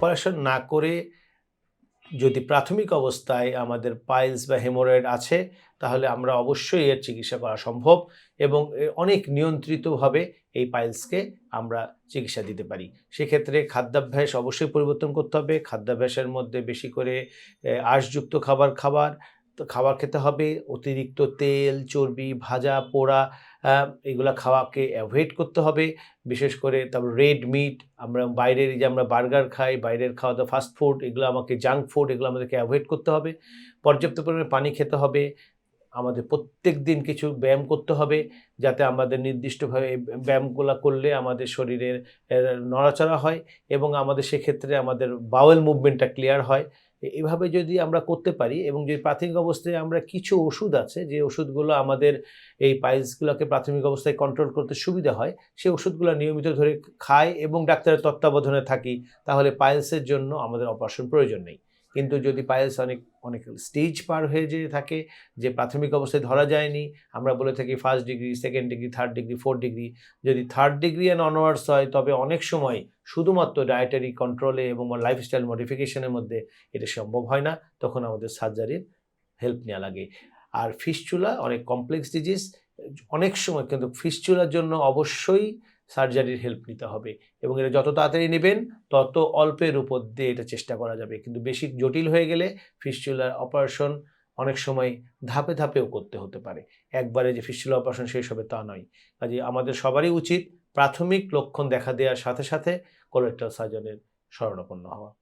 Operation না করে যদি প্রাথমিক অবস্থায় আমাদের পাইলস বা হেমোরয়েড আছে, তাহলে আমরা অবশ্যই এর চিকিৎসা করা সম্ভব এবং অনেক নিয়ন্ত্রিতভাবে এই পাইলসকে আমরা চিকিৎসা দিতে পারি। সেক্ষেত্রে খাদ্যাভ্যাস অবশ্যই পরিবর্তন করতে হবে। খাদ্যাভ্যাসের মধ্যে বেশি করে আঁশযুক্ত খাবার খাবার তো খাবার খেতে হবে, অতিরিক্ত তেল, চর্বি, ভাজা, পোড়া এগুলো খাওয়াকে অ্যাভয়েড করতে হবে। বিশেষ করে তারপর রেড মিট আমরা বাইরের যে আমরা বার্গার খাই, বাইরের খাওয়া দাওয়া ফাস্ট ফুড এগুলো আমাকে জাঙ্ক ফুড এগুলো আমাদেরকে অ্যাভয়েড করতে হবে। পর্যাপ্ত পরিমাণে পানি খেতে হবে আমাদের প্রত্যেক দিন কিছু ব্যায়াম করতে হবে যাতে আমাদের নির্দিষ্টভাবে ব্যায়ামগুলো করলে আমাদের শরীরের নড়াচড়া হয় এবং আমাদের সেক্ষেত্রে আমাদের বাওয়েল মুভমেন্টটা ক্লিয়ার হয়। এভাবে যদি আমরা করতে পারি এবং যদি প্রাথমিক অবস্থায় আমরা কিছু ওষুধ আছে যে ওষুধগুলো আমাদের এই পাইলসগুলোকে প্রাথমিক অবস্থায় কন্ট্রোল করতে সুবিধা হয় সেই ওষুধগুলো নিয়মিত ধরে খাই এবং ডাক্তারের তত্ত্বাবধানে থাকি, তাহলে পাইলসের জন্য আমাদের অপারেশন প্রয়োজন নেই। কিন্তু যদি পায়েলস অনেক অনেক স্টেজ পার হয়ে যেয়ে থাকে, যে প্রাথমিক অবস্থায় ধরা যায়নি, আমরা বলে থাকি first degree second degree third degree fourth degree যদি থার্ড ডিগ্রি অ্যান্ড অনওয়ার্ডস হয়, তবে অনেক সময় শুধুমাত্র ডায়েটারি কন্ট্রোলে এবং লাইফস্টাইল মডিফিকেশনের মধ্যে এটা সম্ভব হয় না, তখন আমাদের সার্জারির হেল্প নেওয়া লাগে। আর ফিস্চুলা অনেক কমপ্লেক্স ডিজিজ অনেক সময় কিন্তু ফিস্চুলার জন্য অবশ্যই সার্জারির হেল্প নিতে হবে এবং এটা যত তাড়াতাড়ি নেবেন, তত অল্পের উপর দিয়ে এটা চেষ্টা করা যাবে। কিন্তু বেশি জটিল হয়ে গেলে ফিস্টুলার অপারেশন অনেক সময় ধাপে ধাপেও করতে হতে পারে। একবারে যে ফিস্টুলার অপারেশন শেষ হবে তা নয়। কাজে আমাদের সবারই উচিত প্রাথমিক লক্ষণ দেখা দেওয়ার সাথে সাথে কোলেক্টাল সার্জনের শরণাপন্ন হওয়া।